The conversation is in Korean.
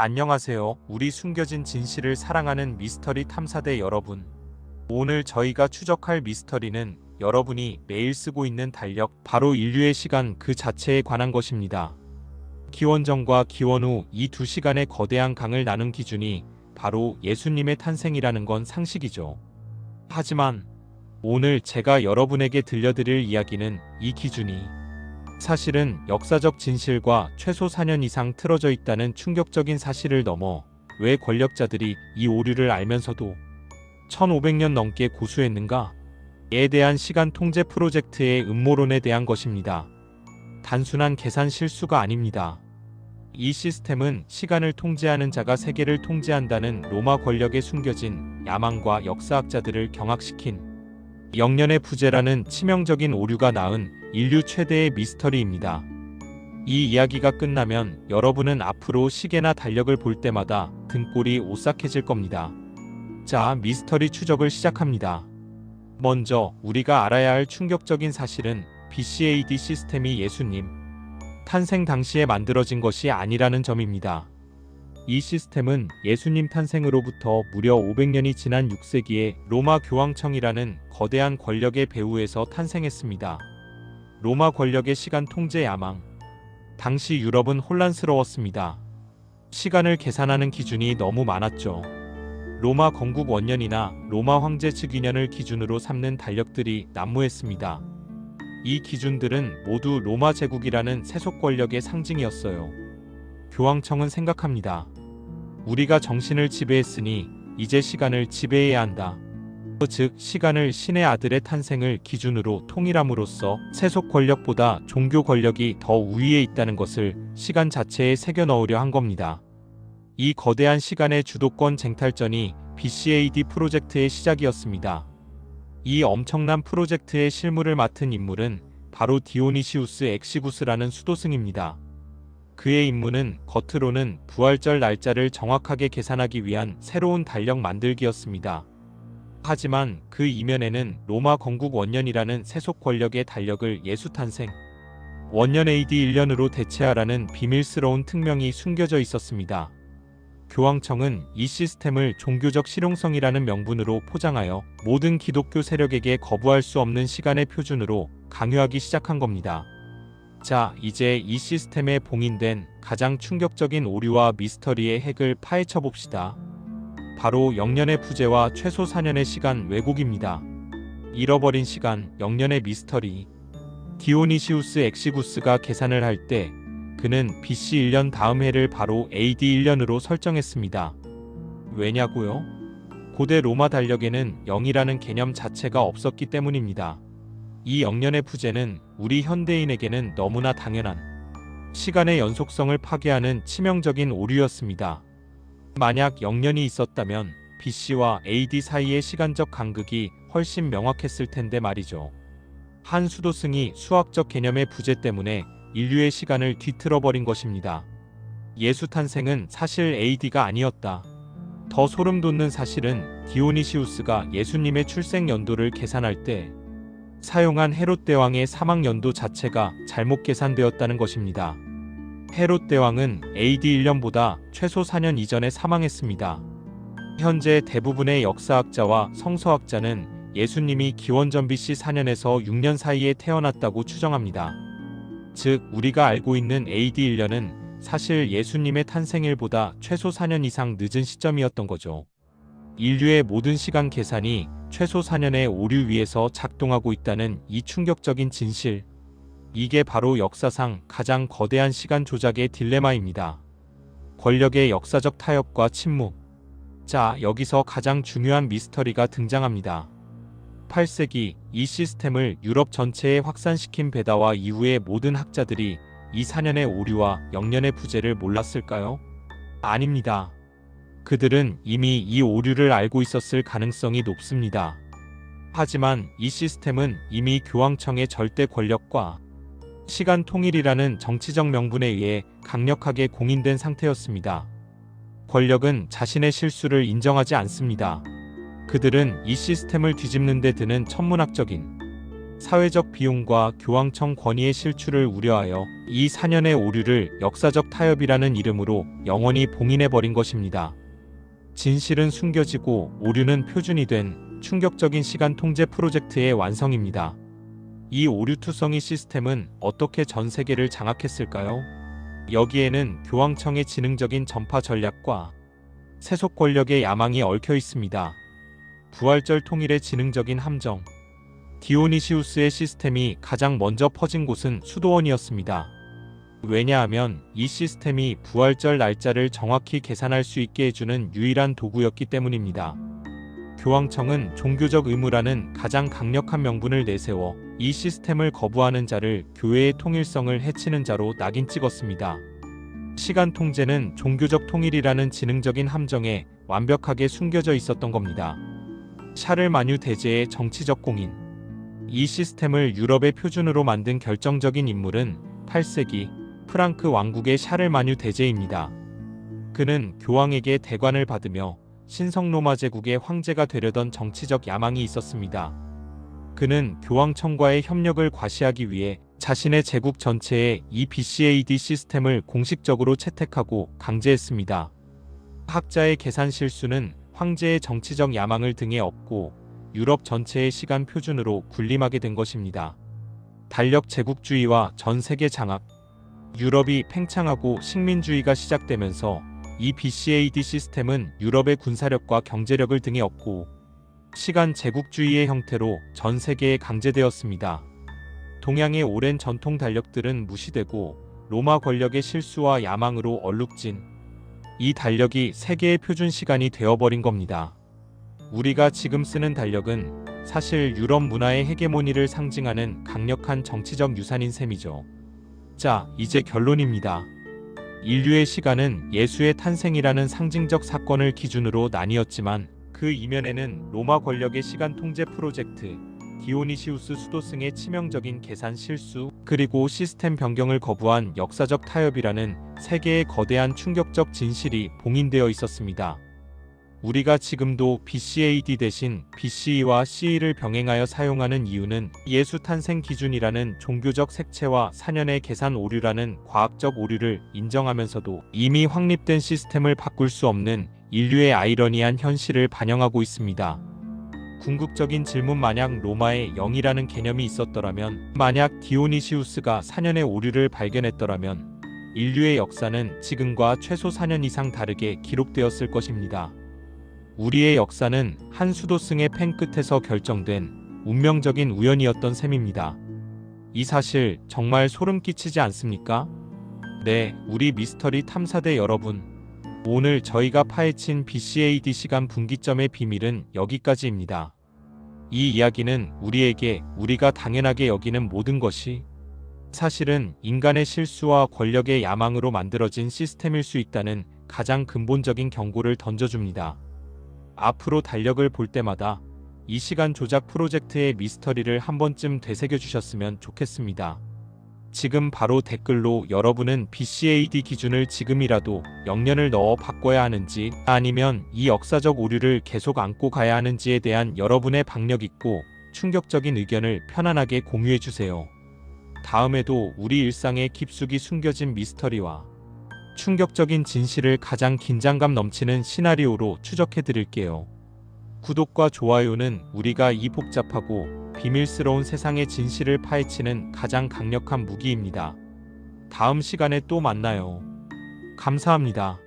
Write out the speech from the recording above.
안녕하세요. 우리 숨겨진 진실을 사랑하는 미스터리 탐사대 여러분. 오늘 저희가 추적할 미스터리는 여러분이 매일 쓰고 있는 달력, 바로 인류의 시간 그 자체에 관한 것입니다. 기원 전과 기원 후 이 두 시간의 거대한 강을 나눈 기준이 바로 예수님의 탄생이라는 건 상식이죠. 하지만 오늘 제가 여러분에게 들려드릴 이야기는 이 기준이 사실은 역사적 진실과 최소 4년 이상 틀어져 있다는 충격적인 사실을 넘어 왜 권력자들이 이 오류를 알면서도 1500년 넘게 고수했는가? 에 대한 시간 통제 프로젝트의 음모론에 대한 것입니다. 단순한 계산 실수가 아닙니다. 이 시스템은 시간을 통제하는 자가 세계를 통제한다는 로마 권력에 숨겨진 야망과 역사학자들을 경악시킨 영년의 부재라는 치명적인 오류가 낳은 인류 최대의 미스터리입니다. 이 이야기가 끝나면 여러분은 앞으로 시계나 달력을 볼 때마다 등골이 오싹해질 겁니다. 자, 미스터리 추적을 시작합니다. 먼저 우리가 알아야 할 충격적인 사실은 BCAD 시스템이 예수님 탄생 당시에 만들어진 것이 아니라는 점입니다. 이 시스템은 예수님 탄생으로부터 무려 500년이 지난 6세기에 로마 교황청이라는 거대한 권력의 배후에서 탄생했습니다. 로마 권력의 시간 통제 야망. 당시 유럽은 혼란스러웠습니다. 시간을 계산하는 기준이 너무 많았죠. 로마 건국 원년이나 로마 황제 즉위년을 기준으로 삼는 달력들이 난무했습니다. 이 기준들은 모두 로마 제국이라는 세속 권력의 상징이었어요. 교황청은 생각합니다. 우리가 정신을 지배했으니 이제 시간을 지배해야 한다. 즉 시간을 신의 아들의 탄생을 기준으로 통일함으로써 세속 권력보다 종교 권력이 더 우위에 있다는 것을 시간 자체에 새겨 넣으려 한 겁니다. 이 거대한 시간의 주도권 쟁탈전이 BCAD 프로젝트의 시작이었습니다. 이 엄청난 프로젝트의 실무를 맡은 인물은 바로 디오니시우스 엑시구스라는 수도승입니다. 그의 임무는 겉으로는 부활절 날짜를 정확하게 계산하기 위한 새로운 달력 만들기였습니다. 하지만 그 이면에는 로마 건국 원년이라는 세속 권력의 달력을 예수 탄생 원년 AD 1년으로 대체하라는 비밀스러운 특명이 숨겨져 있었습니다. 교황청은 이 시스템을 종교적 실용성이라는 명분으로 포장하여 모든 기독교 세력에게 거부할 수 없는 시간의 표준으로 강요하기 시작한 겁니다. 자, 이제 이 시스템에 봉인된 가장 충격적인 오류와 미스터리의 핵을 파헤쳐 봅시다. 바로 영년의 부재와 최소 4년의 시간 왜곡입니다. 잃어버린 시간, 영년의 미스터리. 디오니시우스 엑시구스가 계산을 할 때 그는 BC 1년 다음 해를 바로 AD 1년으로 설정했습니다. 왜냐고요? 고대 로마 달력에는 0이라는 개념 자체가 없었기 때문입니다. 이 영년의 부재는 우리 현대인에게는 너무나 당연한 시간의 연속성을 파괴하는 치명적인 오류였습니다. 만약 영년이 있었다면 BC와 AD 사이의 시간적 간극이 훨씬 명확했을 텐데 말이죠. 한 수도승이 수학적 개념의 부재 때문에 인류의 시간을 뒤틀어 버린 것입니다. 예수 탄생은 사실 AD가 아니었다. 더 소름 돋는 사실은 디오니시우스가 예수님의 출생 연도를 계산할 때 사용한 헤롯 대왕의 사망 연도 자체가 잘못 계산되었다는 것입니다. 헤롯 대왕은 AD 1년보다 최소 4년 이전에 사망했습니다. 현재 대부분의 역사학자와 성서학자는 예수님이 기원전 BC 4년에서 6년 사이에 태어났다고 추정합니다. 즉, 우리가 알고 있는 AD 1년은 사실 예수님의 탄생일보다 최소 4년 이상 늦은 시점이었던 거죠. 인류의 모든 시간 계산이 최소 4년의 오류 위에서 작동하고 있다는 이 충격적인 진실. 이게 바로 역사상 가장 거대한 시간 조작의 딜레마입니다. 권력의 역사적 타협과 침묵. 자, 여기서 가장 중요한 미스터리가 등장합니다. 8세기 이 시스템을 유럽 전체에 확산시킨 베다와 이후의 모든 학자들이 이 4년의 오류와 영년의 부재를 몰랐을까요? 아닙니다. 그들은 이미 이 오류를 알고 있었을 가능성이 높습니다. 하지만 이 시스템은 이미 교황청의 절대 권력과 시간 통일이라는 정치적 명분에 의해 강력하게 공인된 상태였습니다. 권력은 자신의 실수를 인정하지 않습니다. 그들은 이 시스템을 뒤집는 데 드는 천문학적인 사회적 비용과 교황청 권위의 실추를 우려하여 이 4년의 오류를 역사적 타협이라는 이름으로 영원히 봉인해버린 것입니다. 진실은 숨겨지고 오류는 표준이 된 충격적인 시간 통제 프로젝트의 완성입니다. 이 오류투성이 시스템은 어떻게 전 세계를 장악했을까요? 여기에는 교황청의 지능적인 전파 전략과 세속 권력의 야망이 얽혀 있습니다. 부활절 통일의 지능적인 함정. 디오니시우스의 시스템이 가장 먼저 퍼진 곳은 수도원이었습니다. 왜냐하면 이 시스템이 부활절 날짜를 정확히 계산할 수 있게 해주는 유일한 도구였기 때문입니다. 교황청은 종교적 의무라는 가장 강력한 명분을 내세워 이 시스템을 거부하는 자를 교회의 통일성을 해치는 자로 낙인 찍었습니다. 시간 통제는 종교적 통일이라는 지능적인 함정에 완벽하게 숨겨져 있었던 겁니다. 샤를 마뉴 대제의 정치적 공인. 이 시스템을 유럽의 표준으로 만든 결정적인 인물은 8세기 프랑크 왕국의 샤를 마뉴 대제입니다. 그는 교황에게 대관을 받으며 신성 로마 제국의 황제가 되려던 정치적 야망이 있었습니다. 그는 교황청과의 협력을 과시하기 위해 자신의 제국 전체에 이 BCAD 시스템을 공식적으로 채택하고 강제했습니다. 학자의 계산 실수는 황제의 정치적 야망을 등에 업고 유럽 전체의 시간 표준으로 군림하게 된 것입니다. 달력 제국주의와 전 세계 장악, 유럽이 팽창하고 식민주의가 시작되면서 이 BCAD 시스템은 유럽의 군사력과 경제력을 등에 업고 시간 제국주의의 형태로 전 세계에 강제되었습니다. 동양의 오랜 전통 달력들은 무시되고 로마 권력의 실수와 야망으로 얼룩진 이 달력이 세계의 표준 시간이 되어버린 겁니다. 우리가 지금 쓰는 달력은 사실 유럽 문화의 헤게모니를 상징하는 강력한 정치적 유산인 셈이죠. 자, 이제 결론입니다. 인류의 시간은 예수의 탄생이라는 상징적 사건을 기준으로 나뉘었지만 그 이면에는 로마 권력의 시간 통제 프로젝트, 디오니시우스 수도승의 치명적인 계산 실수, 그리고 시스템 변경을 거부한 역사적 타협이라는 세계의 거대한 충격적 진실이 봉인되어 있었습니다. 우리가 지금도 BCAD 대신 BCE와 CE를 병행하여 사용하는 이유는 예수 탄생 기준이라는 종교적 색채와 4년의 계산 오류라는 과학적 오류를 인정하면서도 이미 확립된 시스템을 바꿀 수 없는 인류의 아이러니한 현실을 반영하고 있습니다. 궁극적인 질문 만약 로마에 0이라는 개념이 있었더라면 만약 디오니시우스가 4년의 오류를 발견했더라면 인류의 역사는 지금과 최소 4년 이상 다르게 기록되었을 것입니다. 우리의 역사는 한 수도승의 펜 끝에서 결정된 운명적인 우연이었던 셈입니다. 이 사실 정말 소름 끼치지 않습니까? 네, 우리 미스터리 탐사대 여러분. 오늘 저희가 파헤친 BCAD 시간 분기점의 비밀은 여기까지입니다. 이 이야기는 우리에게 우리가 당연하게 여기는 모든 것이 사실은 인간의 실수와 권력의 야망으로 만들어진 시스템일 수 있다는 가장 근본적인 경고를 던져줍니다. 앞으로 달력을 볼 때마다 이 시간 조작 프로젝트의 미스터리를 한 번쯤 되새겨 주셨으면 좋겠습니다. 지금 바로 댓글로 여러분은 BCAD 기준을 지금이라도 0년을 넣어 바꿔야 하는지 아니면 이 역사적 오류를 계속 안고 가야 하는지에 대한 여러분의 박력 있고 충격적인 의견을 편안하게 공유해 주세요. 다음에도 우리 일상에 깊숙이 숨겨진 미스터리와 충격적인 진실을 가장 긴장감 넘치는 시나리오로 추적해 드릴게요. 구독과 좋아요는 우리가 이 복잡하고 비밀스러운 세상의 진실을 파헤치는 가장 강력한 무기입니다. 다음 시간에 또 만나요. 감사합니다.